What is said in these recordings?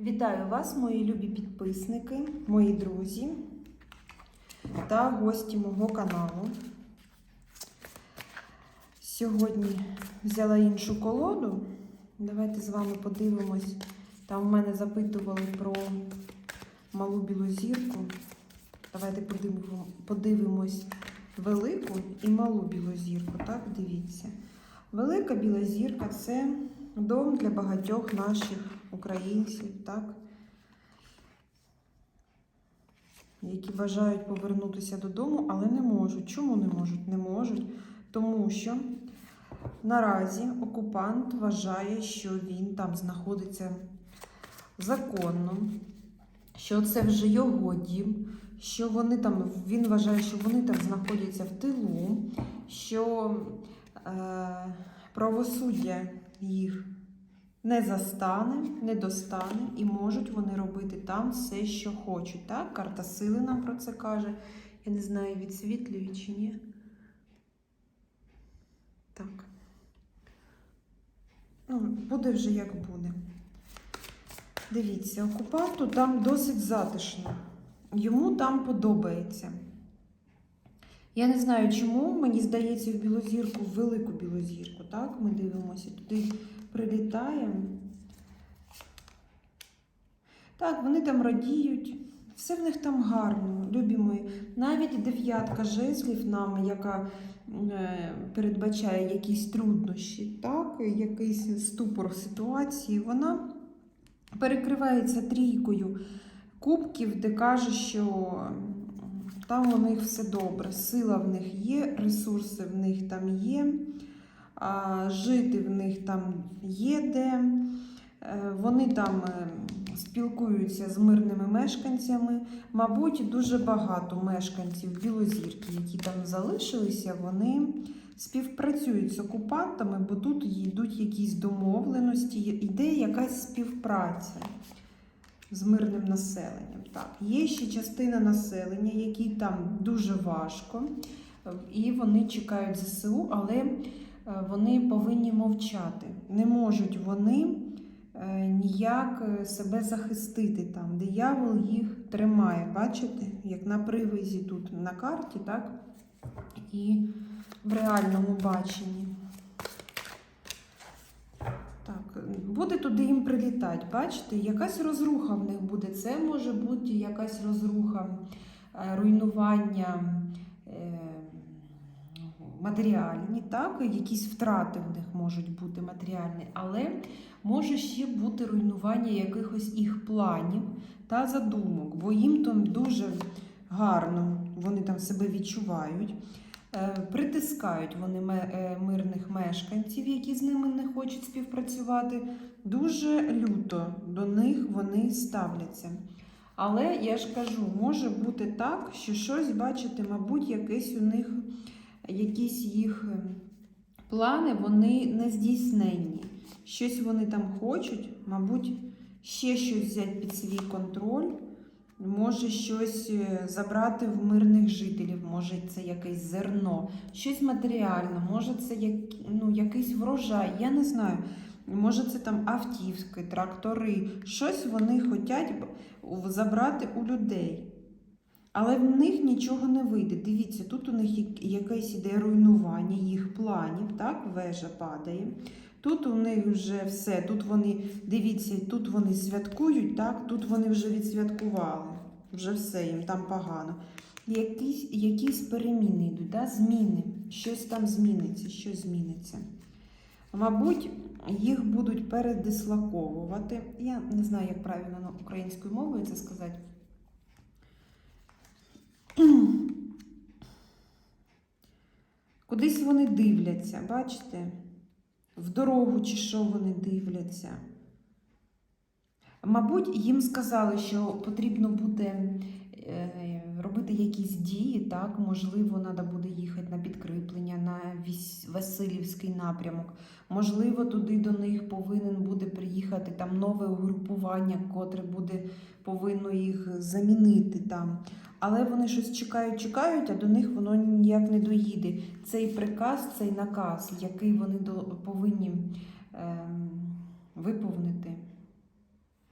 Вітаю вас, мої любі підписники, мої друзі та гості мого каналу. Сьогодні взяла іншу колоду. Давайте з вами подивимось. Там в мене запитували про малу білу зірку. Давайте подивимось велику і малу білу зірку. Так, дивіться. Велика біла зірка це дом для багатьох наших українців, так? Які бажають повернутися додому, але не можуть. Чому не можуть? Не можуть, тому що наразі окупант вважає, що він там знаходиться законно, що це вже його дім, що вони там, він вважає, що вони там знаходяться в тилу, що е, правосуддя їх не застане, не достане, і можуть вони робити там все, що хочуть. Так? Карта сили нам про це каже. Я не знаю, відсвітлюю чи ні. Так. Ну, буде вже як буде. Дивіться, окупанту там досить затишно. Йому там подобається. Я не знаю, чому, мені здається, в білозірку, в велику білозірку, так? Ми дивимося, туди прилітаємо. Так, вони там радіють, все в них там гарно, любі мої. Навіть дев'ятка жезлів нам, яка е, передбачає якісь труднощі, так, якийсь ступор ситуації, вона перекривається трійкою кубків, де каже, що там у них все добре, сила в них є, ресурси в них там є, жити в них там є де. Е, Вони там е, спілкуються з мирними мешканцями. Мабуть, дуже багато мешканців Білозірки, які там залишилися, вони співпрацюють з окупантами, бо тут йдуть якісь домовленості, йде якась співпраця з мирним населенням. Так, є ще частина населення, якій там дуже важко, і вони чекають ЗСУ, але вони повинні мовчати. Не можуть вони е, ніяк е, себе захистити там. Диявол їх тримає. Бачите, як на привизі тут на карті, так? І в реальному баченні. Так, буде туди їм прилітати, бачите, якась розруха в них буде. Це може бути якась розруха, е, руйнування е, матеріальні, так, якісь втрати в них можуть бути матеріальні, але може ще бути руйнування якихось їх планів та задумок, бо їм там дуже гарно вони там себе відчувають. Е, Притискають вони е, мирних мешканців, які з ними не хочуть співпрацювати. Дуже люто до них вони ставляться. Але я ж кажу, може бути так, що щось, бачите, мабуть, якесь у них, якісь їх е, плани, вони не здійсненні. Щось вони там хочуть, мабуть, ще щось взяти під свій контроль. Може щось е, забрати в мирних жителів, може це якесь зерно, щось матеріальне, може це як, ну, якийсь врожай, я не знаю. Може це там автівки, трактори, щось вони хочуть забрати у людей. Але в них нічого не вийде. Дивіться, тут у них якесь іде руйнування їх планів, так, вежа падає. Тут у них вже все, тут вони, дивіться, тут вони святкують, так, тут вони вже відсвяткували. Вже все, їм там погано. Якісь, якісь переміни йдуть, да? зміни. Щось там зміниться, щось зміниться. Мабуть, їх будуть передислоковувати. Я не знаю, як правильно українською мовою це сказати. Кудись вони дивляться, бачите? В дорогу чи що вони дивляться. Мабуть, їм сказали, що потрібно буде е, робити якісь дії, так, можливо, треба буде їхати Васильівський напрямок. Можливо, туди до них повинен буде приїхати там нове угрупування, котре буде повинно їх замінити там. Але вони щось чекають, чекають, а до них воно ніяк не доїде. Цей приказ, цей наказ, який вони повинні ем, виповнити.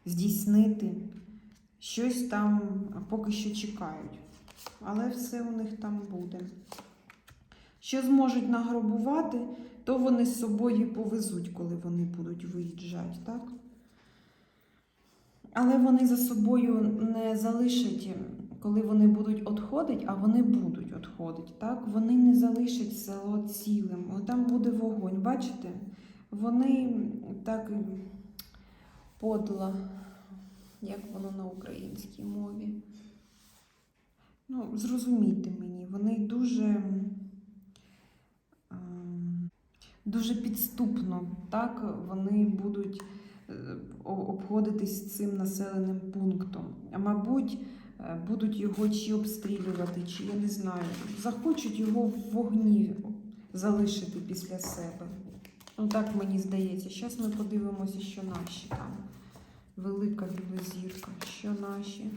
здійснити. Щось там поки що чекають. Але все у них там буде. Що зможуть награбувати, то вони з собою повезуть, коли вони будуть виїжджати, так? Але вони за собою не залишать, коли вони будуть відходити, а вони будуть відходити, так? Вони не залишать село цілим. Там буде вогонь. Бачите? Вони так подло, як воно на українській мові. Ну, зрозумійте мені, вони дуже, дуже підступно, так, вони будуть е, обходитись цим населеним пунктом. А мабуть, е, будуть його чи обстрілювати, чи я не знаю, захочуть його в вогні залишити після себе. Ну так мені здається. Зараз ми подивимося, що наші там. Велика білозірка. Що наші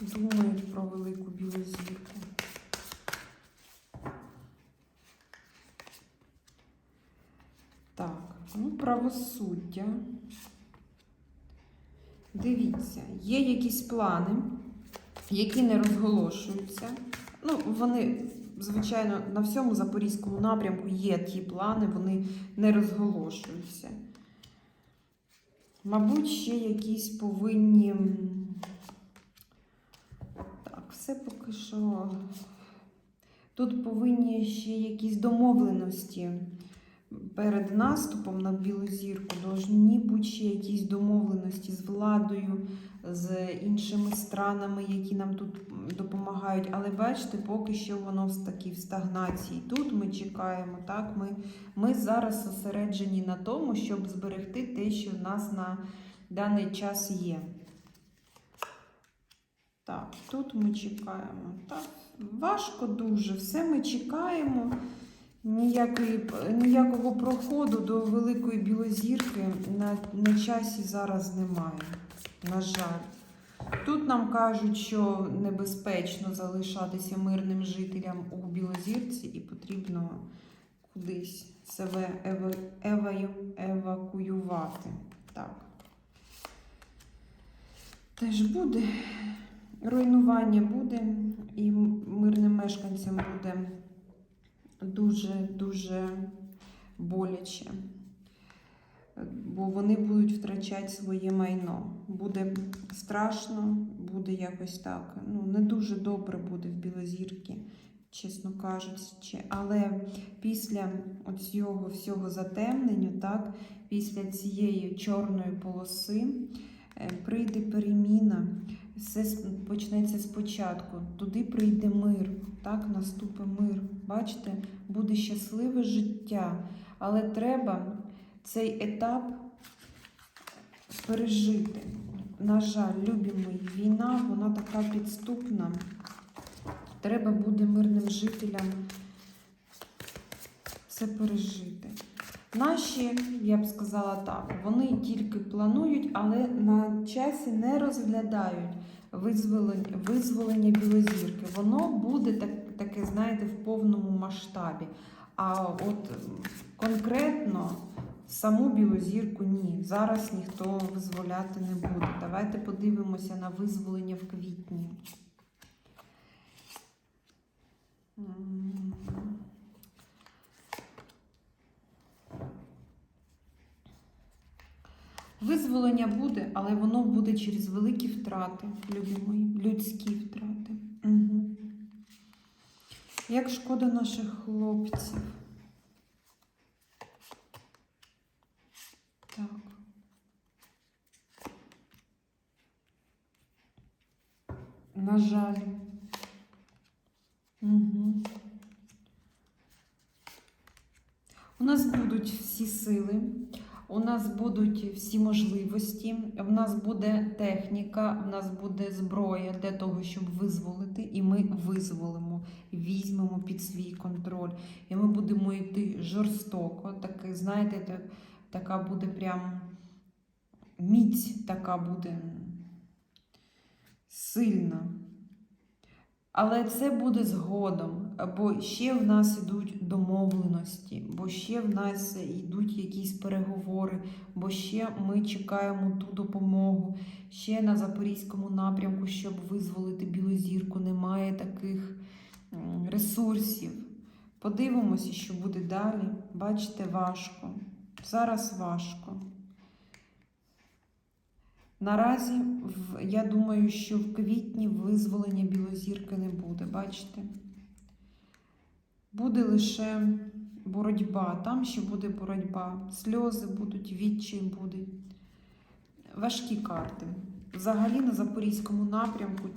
думають про велику білозірку. Так, ну, правосуддя. Дивіться, є якісь плани, які не розголошуються. Ну, вони, звичайно, на всьому запорізькому напрямку є ті плани, вони не розголошуються. Мабуть, ще якісь повинні. Так, все поки що. Тут повинні ще якісь домовленості перед наступом на Білозірку. Должні бути ще якісь домовленості з владою, з іншими странами, які нам тут допомагають. Але бачите, поки що воно в стагнації. Тут ми чекаємо. Так, ми, ми зараз зосереджені на тому, щоб зберегти те, що в нас на даний час є. Так, тут ми чекаємо. Так, важко дуже. Все ми чекаємо. Ніякої, ніякого проходу до Великої Білозірки на, на часі зараз немає. На жаль. Тут нам кажуть, що небезпечно залишатися мирним жителям у Білозірці і потрібно кудись себе ева, ева, евакуювати. Так. Теж буде. Руйнування буде, і мирним мешканцям буде дуже-дуже боляче. Бо вони будуть втрачати своє майно. Буде страшно, буде якось так. Ну, не дуже добре буде в Білозірці, чесно кажучи. Але після цього всього затемнення, так, після цієї чорної полоси е, прийде переміна. Все почнеться спочатку. Туди прийде мир, так, наступить мир. Бачите, буде щасливе життя. Але треба цей етап пережити. На жаль, любі мої, війна, вона така підступна. Треба буде мирним жителям це пережити. Наші, я б сказала так, вони тільки планують, але на часі не розглядають визволення, визволення білозірки. Воно буде так, таке, знаєте, в повному масштабі. А от конкретно саму білозірку ні. Зараз ніхто визволяти не буде. Давайте подивимося на визволення в квітні. Визволення буде, але воно буде через великі втрати, любі мої, людські втрати. Угу. Як шкода наших хлопців. Так. На жаль. Угу. У нас будуть всі сили, у нас будуть всі можливості, в нас буде техніка, в нас буде зброя для того, щоб визволити, і ми визволимо, візьмемо під свій контроль. І ми будемо йти жорстоко. Так, знаєте, так, така буде прям міць, така буде сильна. Але це буде згодом, бо ще в нас йдуть домовленості, бо ще в нас йдуть якісь переговори, бо ще ми чекаємо ту допомогу. Ще на Запорізькому напрямку, щоб визволити Білозірку, немає таких ресурсів. Подивимося, що буде далі. Бачите, важко. Зараз важко. Наразі я думаю, що в квітні визволення Білозірки не буде. Бачите? Буде лише боротьба. Там ще буде боротьба. Сльози будуть, відчай буде. Важкі карти. Взагалі на Запорізькому напрямку,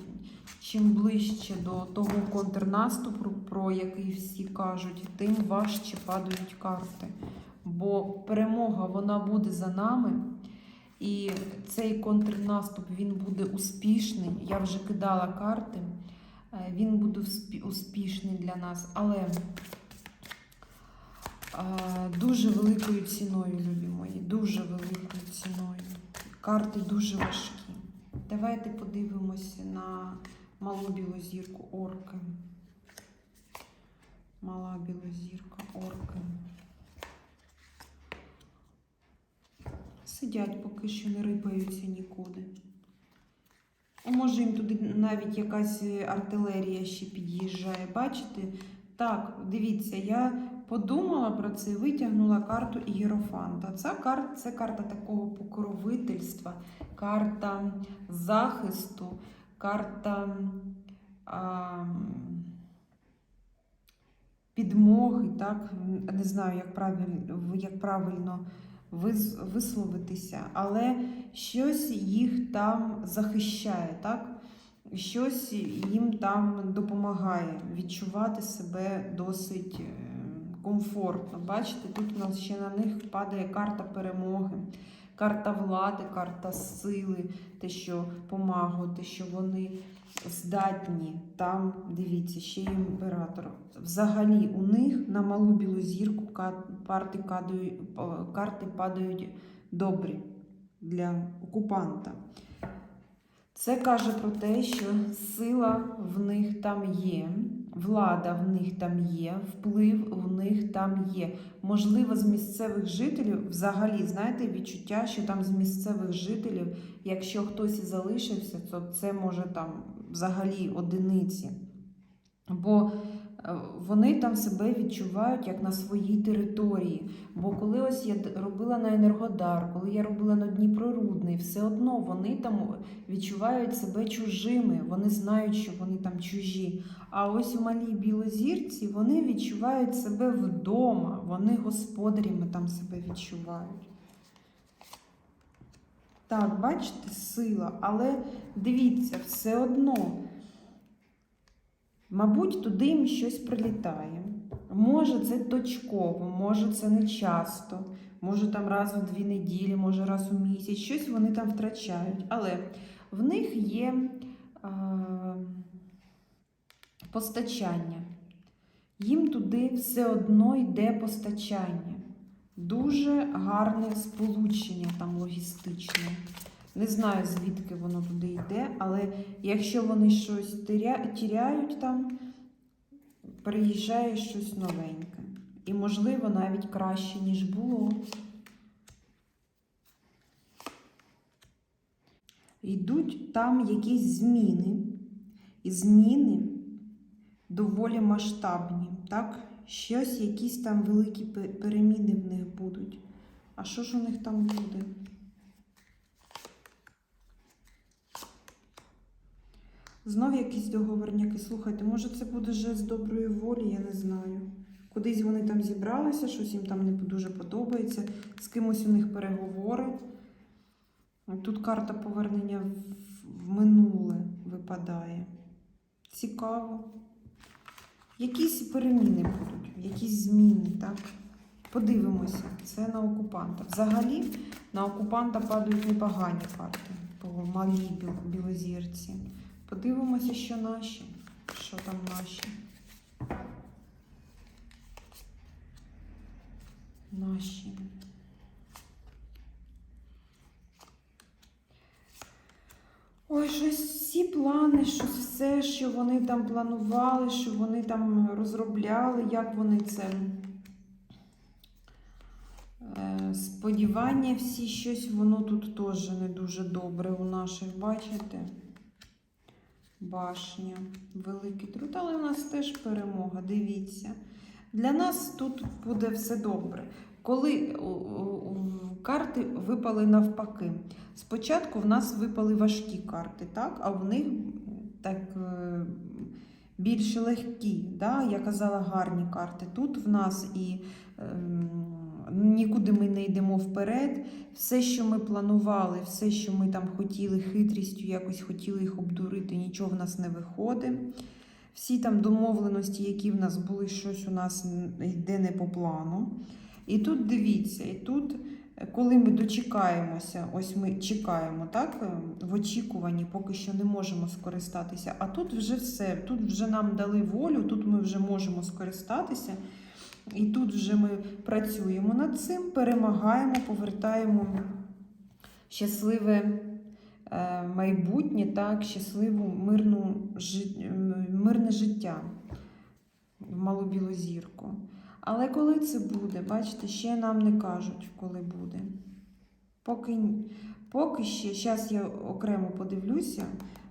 чим ближче до того контрнаступу, про який всі кажуть, тим важче падають карти. Бо перемога вона буде за нами. І цей контрнаступ він буде успішний. Я вже кидала карти. Е, Він буде успішний для нас, але е, дуже великою ціною, любі мої, дуже великою ціною. Карти дуже важкі. Давайте подивимося на малу білозірку орки. Мала білозірка орки. Сидять поки що не рипаються нікуди. Може їм туди навіть якась артилерія ще під'їжджає. Бачите? Так, дивіться, я подумала про це витягнула карту Ієрофанта. Ця карта це карта такого покровительства, карта захисту, карта а, підмоги, так? Не знаю, як правильно, як правильно висловитися, але щось їх там захищає, так? Щось їм там допомагає відчувати себе досить е, комфортно. Бачите, тут у нас ще на них падає карта перемоги, карта влади, карта сили, те, що помагу, те, що вони здатні. Там, дивіться, ще й імператор. Взагалі у них на малу білу зірку карти, карти падають добрі для окупанта. Це каже про те, що сила в них там є, влада в них там є, вплив в них там є. Можливо, з місцевих жителів, взагалі, знаєте, відчуття, що там з місцевих жителів, якщо хтось і залишився, то це може там взагалі одиниці. Бо вони там себе відчувають як на своїй території. Бо коли ось я робила на Енергодар, коли я робила на Дніпрорудний, все одно вони там відчувають себе чужими, вони знають, що вони там чужі. А ось у малій білозірці вони відчувають себе вдома, вони господарями там себе відчувають. Так, бачите, сила, але дивіться, все одно. Мабуть, туди їм щось прилітає. Може, це точково, може, це не часто, може там раз у дві неділі, може раз у місяць. Щось вони там втрачають. Але в них є е, постачання. Їм туди все одно йде постачання. Дуже гарне сполучення там логістичне. Не знаю, звідки воно туди йде, але якщо вони щось тіряють там, приїжджає щось новеньке. І, можливо, навіть краще, ніж було. Йдуть там якісь зміни, і зміни доволі масштабні. Так? Щось, якісь там великі переміни в них будуть. А що ж у них там буде? Знов якісь договорняки. Слухайте, може це буде з доброї волі, я не знаю. Кудись вони там зібралися, щось їм там не дуже подобається, з кимось у них переговори. Тут карта повернення в- минуле випадає. Цікаво. Якісь переміни будуть, якісь зміни, так? Подивимося, це на окупанта. Взагалі на окупанта падають непогані карти по малій біл- білозірці. Подивимося, що наші. Що там наші? Наші. Ой, щось всі плани, що все, що вони там планували, що вони там розробляли, як вони це. Е, Сподівання всі щось, воно тут теж не дуже добре у наших, бачите? Башня, великий труд, але у нас теж перемога, дивіться. Для нас тут буде все добре. Коли у- карти випали навпаки. Спочатку в нас випали важкі карти, так? а в них так е, більш легкі. Да? Я казала гарні карти. Тут в нас і ем, нікуди ми не йдемо вперед. Все, що ми планували, все, що ми там хотіли хитрістю, якось хотіли їх обдурити, нічого в нас не виходить. Всі там домовленості, які в нас були, щось у нас йде не по плану. І тут дивіться, і тут, коли ми дочекаємося, ось ми чекаємо, так, в очікуванні, поки що не можемо скористатися. А тут вже все, тут вже нам дали волю, тут ми вже можемо скористатися. І тут вже ми працюємо над цим, перемагаємо, повертаємо щасливе е, майбутнє, так, щасливу мирну, жи- мирне життя в малу білу зірку. Але коли це буде, бачите, ще нам не кажуть, коли буде. Поки, поки ще, зараз я окремо подивлюся,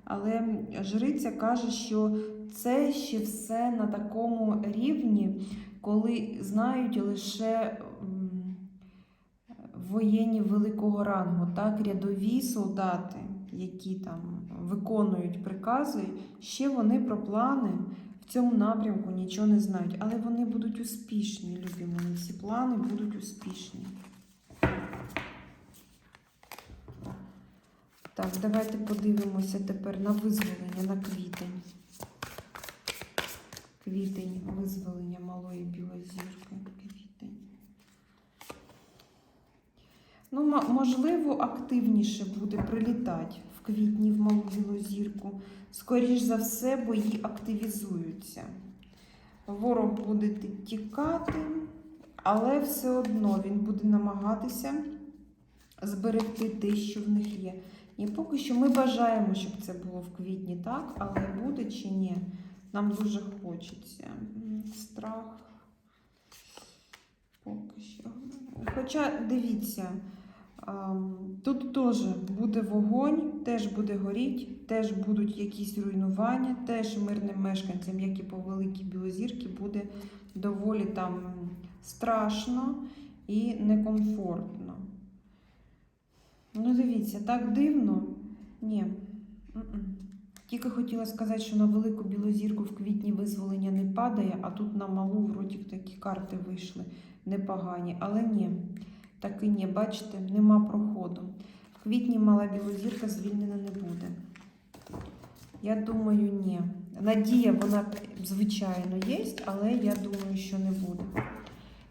але жриця каже, що це ще все на такому рівні, коли знають лише воєнні великого рангу, так, рядові солдати, які там виконують прикази, ще вони про плани в цьому напрямку нічого не знають, але вони будуть успішні, любі мої. Ці плани будуть успішні. Так, давайте подивимося тепер на визволення на квітень. Квітень, визволення малої білої зірки. Ну, можливо, активніше буде прилітати в квітні в малу білу зірку. Скоріш за все, бої активізуються. Ворог буде тікати, але все одно він буде намагатися зберегти те, що в них є. І поки що ми бажаємо, щоб це було в квітні, так? Але буде чи ні? Нам дуже хочеться. Страх. Поки що. Хоча дивіться, тут теж буде вогонь, теж буде горіть, теж будуть якісь руйнування, теж мирним мешканцям, як і по великій білозірки, буде доволі там страшно і некомфортно. Ну, дивіться, так дивно. Ні. Тільки хотіла сказати, що на велику білу зірку в квітні визволення не падає, а тут на малу вроді такі карти вийшли непогані. Але ні, таки ні, бачите, нема проходу. В квітні мала білозірка звільнена не буде. Я думаю, ні. Надія, вона, звичайно, є, але я думаю, що не буде.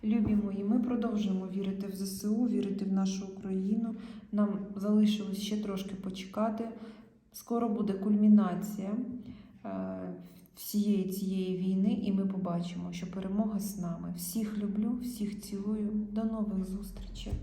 Любі мої, ми продовжуємо вірити в ЗСУ, вірити в нашу Україну. Нам залишилось ще трошки почекати. Скоро буде кульмінація е, всієї цієї війни, і ми побачимо, що перемога з нами. Всіх люблю, всіх цілую. До нових зустрічей.